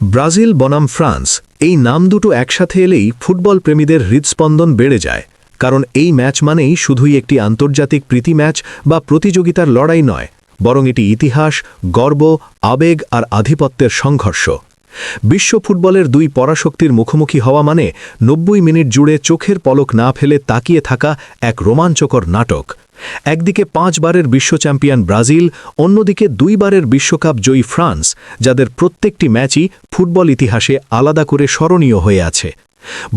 Brazil, বনাম France, এই নাম দুটো একসাথে এলেই ফুটবল প্রেমীদের হৃদস্পন্দন বেড়ে যায়। কারণ এই ম্যাচ মানেই শুধুই একটি আন্তর্জাতিক প্রীতি ম্যাচ বা প্রতিযোগিতার লড়াই নয়, বরং এটি ইতিহাস, গর্ব, আবেগ আর আধিপত্যের সংঘর্ষ। বিশ্ব ফুটবলের দুই পরাশক্তির মুখোমুখি হওয়া মানে নব্বই মিনিট জুড়ে চোখের পলক না ফেলে তাকিয়ে থাকা এক রোমাঞ্চকর নাটক। একদিকে পাঁচবারের বিশ্ব চ্যাম্পিয়ন ব্রাজিল, অন্যদিকে দুইবারের বিশ্বকাপ জয়ী ফ্রান্স, যাদের প্রত্যেকটি ম্যাচই ফুটবল ইতিহাসে আলাদা করে স্মরণীয় হয়ে আছে।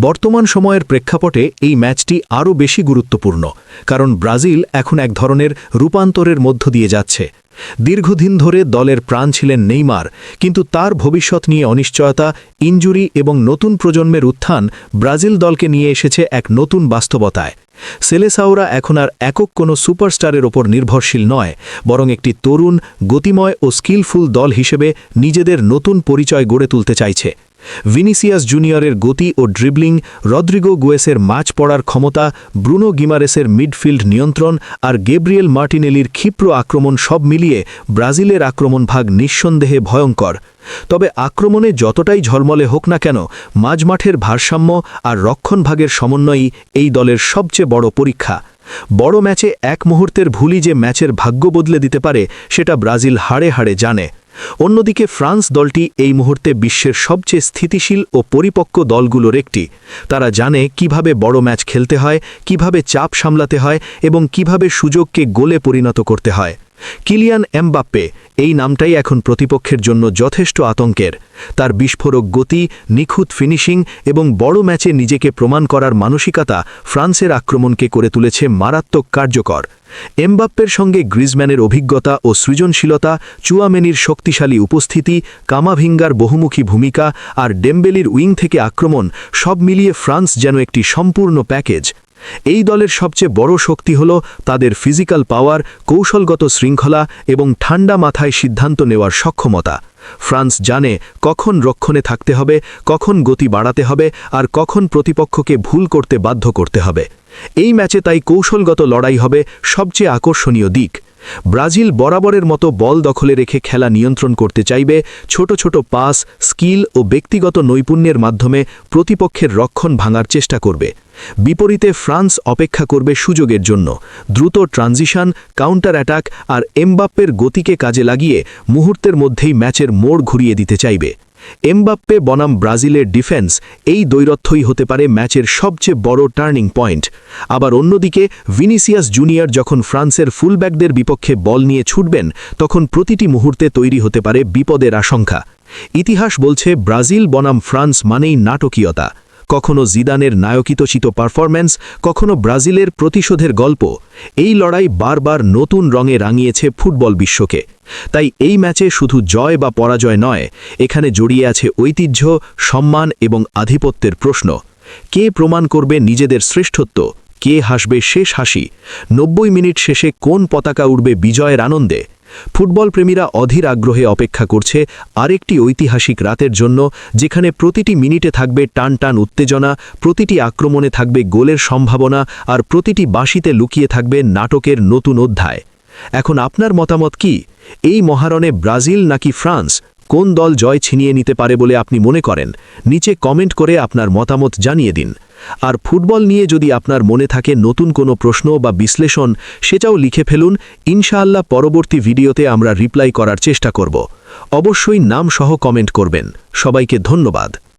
বর্তমান সময়ের প্রেক্ষাপটে এই ম্যাচটি আরও বেশি গুরুত্বপূর্ণ, কারণ ব্রাজিল এখন এক ধরনের রূপান্তরের মধ্য দিয়ে যাচ্ছে। দীর্ঘদিন ধরে দলের প্রাণ ছিলেন নেইমার, কিন্তু তার ভবিষ্যৎ নিয়ে অনিশ্চয়তা ইঞ্জুরি এবং নতুন প্রজন্মের উত্থান ব্রাজিল দলকে নিয়ে এসেছে এক নতুন বাস্তবতায়। সেলেসাওরা এখন আর একক কোনো সুপারস্টারের ওপর নির্ভরশীল নয়, বরং একটি তরুণ, গতিময় ও স্কিলফুল দল হিসেবে নিজেদের নতুন পরিচয় গড়ে তুলতে চাইছে। ভিনিসিয়াস জুনিয়রের গতি ও ড্রিবলিং, রদ্রিগো গুয়েসের ম্যাচ পড়ার ক্ষমতা, ব্রুনো গিমারেসের মিডফিল্ড নিয়ন্ত্রণ আর গেব্রিয়েল মার্টিনেলির ক্ষিপ্র আক্রমণ সব মিলিয়ে ব্রাজিলের আক্রমণ ভাগ নিঃসন্দেহে ভয়ঙ্কর। তবে আক্রমণে যতটাই ঝলমলে হোক না কেন, মাঝমাঠের ভারসাম্য আর রক্ষণভাগের সমন্বয়ই এই দলের সবচেয়ে বড় পরীক্ষা। বড় ম্যাচে এক মুহূর্তের ভুলই যে ম্যাচের ভাগ্য বদলে দিতে পারে, সেটা ব্রাজিল হাড়ে হাড়ে জানে। অন্যদিকে ফ্রান্স দলটি এই মুহূর্তে বিশ্বের সবচেয়ে স্থিতিশীল ও পরিপক্ক দলগুলোর একটি। তারা জানে কীভাবে বড় ম্যাচ খেলতে হয়, কীভাবে চাপ সামলাতে হয় এবং কীভাবে সুযোগকে গোলে পরিণত করতে হয়। কিলিয়ান এমবাপ্পে এই নামটাই এখন প্রতিপক্ষের জন্য যথেষ্ট আতঙ্কের। তার বিস্ফোরক গতি, নিখুঁত ফিনিশিং এবং বড় ম্যাচে নিজেকে প্রমাণ করার মানসিকতা ফ্রান্সের আক্রমণকে করে তুলেছে মারাত্মক কার্যকর। এমবাপ্পের সঙ্গে গ্রিজম্যানের অভিজ্ঞতা ও সৃজনশীলতা, চুয়ামেনির শক্তিশালী উপস্থিতি, কামাভিঙ্গার বহুমুখী ভূমিকা আর ডেম্বেলির উইং থেকে আক্রমণ সব মিলিয়ে ফ্রান্স যেন একটি সম্পূর্ণ প্যাকেজ। এই দলের সবচেয়ে বড় শক্তি হল তাদের ফিজিক্যাল পাওয়ার, কৌশলগত শৃঙ্খলা এবং ঠান্ডা মাথায় সিদ্ধান্ত নেওয়ার সক্ষমতা। ফ্রান্স জানে কখন রক্ষণে থাকতে হবে, কখন গতি বাড়াতে হবে আর কখন প্রতিপক্ষকে ভুল করতে বাধ্য করতে হবে। এই ম্যাচে তাই কৌশলগত লড়াই হবে সবচেয়ে আকর্ষণীয় দিক। ব্রাজিল বরাবরের মতো বল দখলে রেখে খেলা নিয়ন্ত্রণ করতে চাইবে ছোট ছোট পাস, স্কিল ও ব্যক্তিগত নৈপুণ্যের মাধ্যমে প্রতিপক্ষের রক্ষণ ভাঙার চেষ্টা করবে। বিপরীতে ফ্রান্স অপেক্ষা করবে সুযোগের জন্য। দ্রুত ট্রানজিশন, কাউন্টার অ্যাটাক আর এমবাপ্পের গতিকে কাজে লাগিয়ে মুহূর্তের মধ্যেই ম্যাচের মোড় ঘুরিয়ে দিতে চাইবে। এমবাপ্পে বনাম ব্রাজিলের ডিফেন্স এই দৈরথ্যই হতে পারে ম্যাচের সবচেয়ে বড় টার্নিং পয়েন্ট। আবার অন্যদিকে, ভিনিসিয়াস জুনিয়র যখন ফ্রান্সের ফুলব্যাকদের বিপক্ষে বল নিয়ে ছুটবেন, তখন প্রতিটি মুহূর্তে তৈরি হতে পারে বিপদের আশঙ্কা। ইতিহাস বলছে, ব্রাজিল বনাম ফ্রান্স মানেই নাটকীয়তা। কখনো জিদানের নায়কিতচিত পারফরম্যান্স, কখনো ব্রাজিলের প্রতিশোধের গল্প, এই লড়াই বারবার নতুন রঙে রাঙিয়েছে ফুটবল বিশ্বকে। তাই এই ম্যাচে শুধু জয় বা পরাজয় নয়, এখানে জড়িয়ে আছে ঐতিহ্য, সম্মান এবং আধিপত্যের প্রশ্ন। কে প্রমাণ করবে নিজেদের শ্রেষ্ঠত্ব? কে হাসবে শেষ হাসি? নব্বই মিনিট শেষে কোন পতাকা উঠবে বিজয়ের আনন্দে? ফুটবল প্রেমীরা অধীর আগ্রহে অপেক্ষা করছে আরেকটি ঐতিহাসিক রাতের জন্য, যেখানে প্রতিটি মিনিটে থাকবে টান টান উত্তেজনা, প্রতিটি আক্রমণে থাকবে গোলের সম্ভাবনা আর প্রতিটি বাঁশিতে লুকিয়ে থাকবে নাটকের নতুন অধ্যায়। এখন আপনার মতামত কি? এই মহারণে ব্রাজিল নাকি ফ্রান্স? কোন দল জয় ছিনিয়ে নিতে পারে বলে আপনি মনে করেন? নিচে কমেন্ট করে আপনার মতামত জানিয়ে দিন। আর ফুটবল নিয়ে যদি আপনার মনে থাকে নতুন কোনো প্রশ্ন বা বিশ্লেষণ, সেটাও লিখে ফেলুন। ইনশাআল্লাহ পরবর্তী ভিডিওতে আমরা রিপ্লাই করার চেষ্টা করব। অবশ্যই নাম সহ কমেন্ট করবেন। সবাইকে ধন্যবাদ।